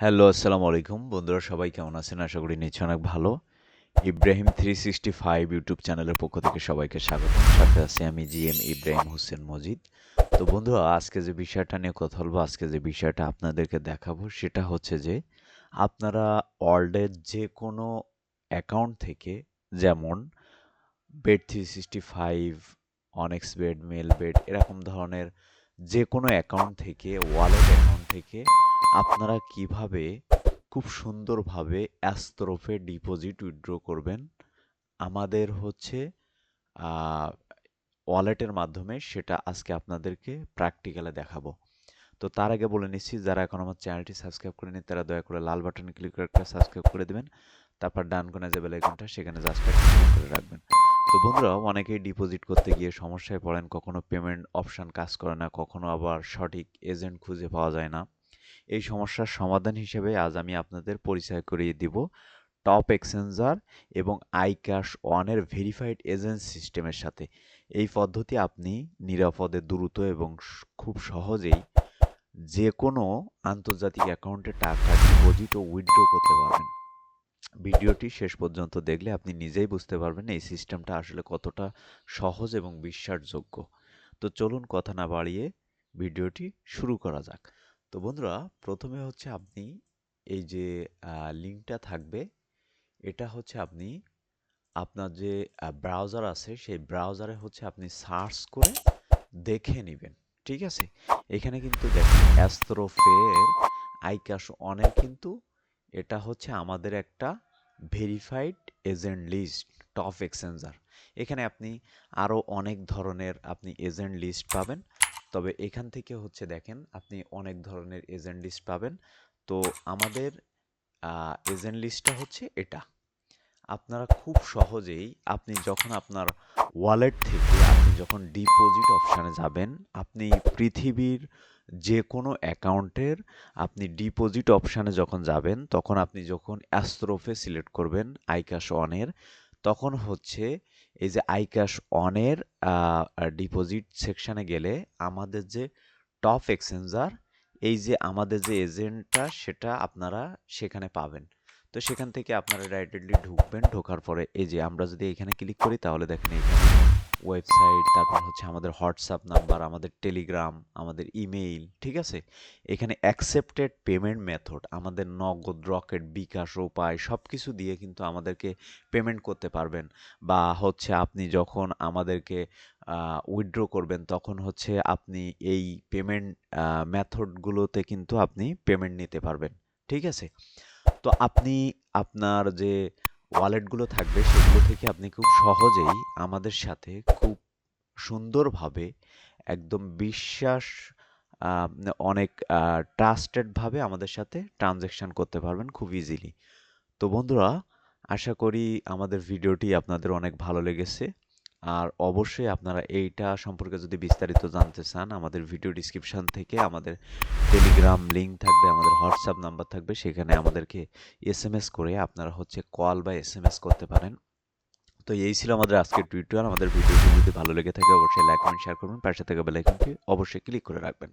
Hello, আসসালামু আলাইকুম। বন্ধুরা, সবাই কেমন আছেন? আশা করি নিশ্চয় অনেক ভালো। Ibrahim three sixty five YouTube চ্যানেলের পক্ষ থেকে সবাইকে স্বাগত। সাথে আছি আমি জি এম ইব্রাহিম হোসেন মজিদ। তো বন্ধুরা, আজকে যে বিষয়টা নিয়ে কথা বলব, আজকে যে বিষয়টা আপনাদেরকে দেখাবো, সেটা হচ্ছে যে আপনারা ওয়ার্ল্ডের যে কোনো অ্যাকাউন্ট থেকে যেমন bed three sixty five annex bed male bed এরকম ধরনের যে কোনো অ্যাকাউন্ট থেকে ওয়ালেট অ্যাকাউন্ট থেকে আপনারা কীভাবে খুব সুন্দরভাবে অ্যাস্তরফে ডিপোজিট উইথড্র করবেন? আমাদের হচ্ছে ওয়ালেটের মাধ্যমে সেটা আজকে আপনাদেরকে প্র্যাকটিক্যালে দেখাবো। তো তার আগে বলে নিচ্ছি, যারা এখন আমার চ্যানেলটি সাবস্ক্রাইব করেনি তারা দয়া করে লাল বাটনে ক্লিক করে একটা সাবস্ক্রাইব করে দেবেন। তারপর ডান কোণে যে বেলাইকনটা সেখানে জাস্ট ক্লিক করে রাখবেন। তো বন্ধুরা, অনেকেই ডিপোজিট করতে গিয়ে সমস্যায় পড়েন, কখনো পেমেন্ট অপশান কাজ করে না, কখনো আবার সঠিক এজেন্ট খুঁজে পাওয়া যায় না। এই সমস্যার সমাধান হিসেবে আজ আমি আপনাদের পরিচয় করিয়ে দিব। টপ এক্সচেঞ্জার এবং আই ক্যাশ ওয়ানের ভেরিফাইড এজেন্ট সিস্টেমের সাথে। এই পদ্ধতি আপনি নিরাপদে, দ্রুত এবং খুব সহজেই যে কোনো আন্তর্জাতিক অ্যাকাউন্টে টাকা ডিপোজিট ও উইথড্র করতে পারবেন। ভিডিওটি শেষ পর্যন্ত দেখলে আপনি নিজেই বুঝতে পারবেন এই সিস্টেমটা আসলে কতটা সহজ এবং বিশ্বাসযোগ্য। তো চলুন কথা না বাড়িয়ে ভিডিওটি শুরু করা যাক। তো বন্ধুরা, প্রথমে হচ্ছে আপনি এই যে লিঙ্কটা থাকবে, এটা হচ্ছে আপনি আপনার যে ব্রাউজার আছে, সেই ব্রাউজারে হচ্ছে আপনি সার্চ করে দেখে নেবেন, ঠিক আছে? এখানে কিন্তু দেখেন অ্যাস্ত্রোফের আইকাশ অনেক কিন্তু এটা হচ্ছে আমাদের একটা verified agent list, top exchanger. এখানে আপনি আরও অনেক ধরনের আপনি এজেন্ট লিস্ট পাবেন। তবে এখান থেকে হচ্ছে দেখেন, আপনি অনেক ধরনের এজেন্ট লিস্ট পাবেন। তো আমাদের এজেন্ট লিস্টটা হচ্ছে এটা। আপনারা খুব সহজেই আপনি যখন আপনার ওয়ালেট থেকে আপনি যখন ডিপোজিট অপশানে যাবেন, আপনি পৃথিবীর যে কোনো অ্যাকাউন্টের আপনি ডিপোজিট অপশানে যখন যাবেন, তখন আপনি যখন অ্যাস্ত্রোফে সিলেক্ট করবেন আইকাশ ওয়ানের তখন হচ্ছে এই যে আইক্যাশ অনের ডিপোজিট সেকশানে গেলে আমাদের যে টপ এক্সচেঞ্জার এই যে আমাদের যে এজেন্টটা সেটা আপনারা সেখানে পাবেন। তো সেখান থেকে আপনারা ডাইরেক্টলি ঢুকবেন, ঢোকার পরে এই যে আমরা যদি এখানে ক্লিক করি, তাহলে দেখেন এখানে ওয়েবসাইট তারপর হচ্ছে আমাদের হোয়াটসঅ্যাপ নাম্বার আমাদের টেলিগ্রাম আমাদের ইমেইল ঠিক আছে? এখানে অ্যাকসেপ্টেড পেমেন্ট মেথড আমাদের নগদ, রকেট, বিকাশ উপায় সব কিছু দিয়ে কিন্তু আমাদেরকে পেমেন্ট করতে পারবেন। বা হচ্ছে আপনি যখন আমাদেরকে উইথড্র করবেন, তখন হচ্ছে আপনি এই পেমেন্ট মেথডগুলোতে কিন্তু আপনি পেমেন্ট নিতে পারবেন, ঠিক আছে? তো আপনি আপনার যে ওয়ালেটগুলো থাকবে সেগুলো থেকে আপনি খুব সহজেই আমাদের সাথে খুব সুন্দরভাবে একদম বিশ্বাস অনেক ট্রাস্টেডভাবে আমাদের সাথে ট্রানজ্যাকশান করতে পারবেন খুব ইজিলি তো বন্ধুরা, আশা করি আমাদের ভিডিওটি আপনাদের অনেক ভালো লেগেছে। আর অবশ্যই আপনারা এইটা সম্পর্কে যদি বিস্তারিত জানতে চান, আমাদের ভিডিও ডিসক্রিপশান থেকে আমাদের টেলিগ্রাম লিঙ্ক থাকবে, আমাদের হোয়াটসঅ্যাপ নাম্বার থাকবে, সেখানে আমাদেরকে এস এম এস করে আপনারা হচ্ছে কল বা এস এম এস করতে পারেন। তো এই ছিল আমাদের আজকের টুইটার আমাদের ভিডিওটি যদি ভালো লেগে থাকে, অবশ্যই লাইক কমেন্ট শেয়ার করবেন, পাশে থাকা বেলাইকনটি অবশ্যই ক্লিক করে রাখবেন।